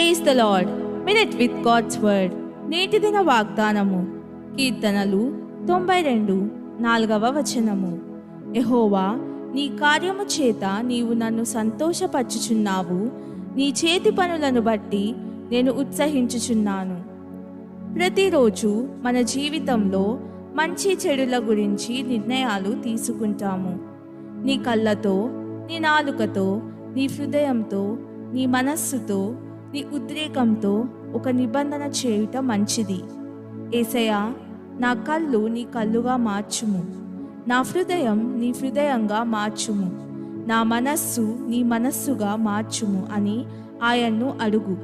Praise the Lord minute with God's word నేటి దిన వాగ్దానము. కీర్తనలు తొంభై రెండు నాలుగవ వచనము. ఎహోవా నీ కార్యము చేత నీవు నన్ను సంతోషపరచుచున్నావు. నీ చేతి పనులను బట్టి నేను ఉత్సహించుచున్నాను. ప్రతిరోజు మన జీవితంలో మంచి చెడుల గురించి నిర్ణయాలు తీసుకుంటాము. నీ కళ్ళతో నీ నాలుకతో నీ హృదయంతో నీ మనస్సుతో నీ ఉద్రేకంతో ఒక నిబంధన చేయుట మంచిది. ఏసయా నా కళ్ళు నీ కళ్ళుగా మార్చుము. నా హృదయం నీ హృదయంగా మార్చుము. నా మనస్సు నీ మనస్సుగా మార్చుము అని ఆయన్ను అడుగు.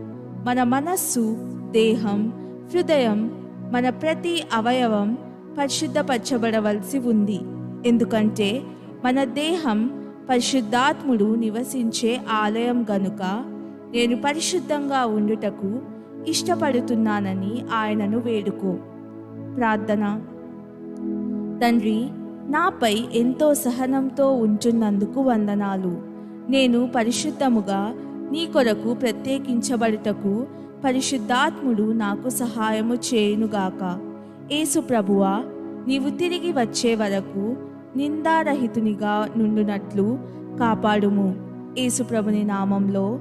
మన మనస్సు దేహం హృదయం మన ప్రతి అవయవం పరిశుద్ధపరచబడవలసి ఉంది. ఎందుకంటే మన దేహం పరిశుద్ధాత్ముడు నివసించే ఆలయం గనుక నేను పరిశుద్ధంగా ఉండుటకు ఇష్టపడుతున్నానని ఆయనను వేడుకో. ప్రార్థన. తండ్రి నాపై ఎంతో సహనంతో ఉంచున్నందుకు వందనాలు. నేను పరిశుద్ధముగా నీ కొరకు ప్రత్యేకించబడుటకు పరిశుద్ధాత్ముడు నాకు సహాయము చేయునుగాక. యేసు ప్రభువా నీవు తిరిగి వచ్చే వరకు నిందారహితునిగా నుండునట్లు కాపాడుము. ఏసుప్రభుని నామంలో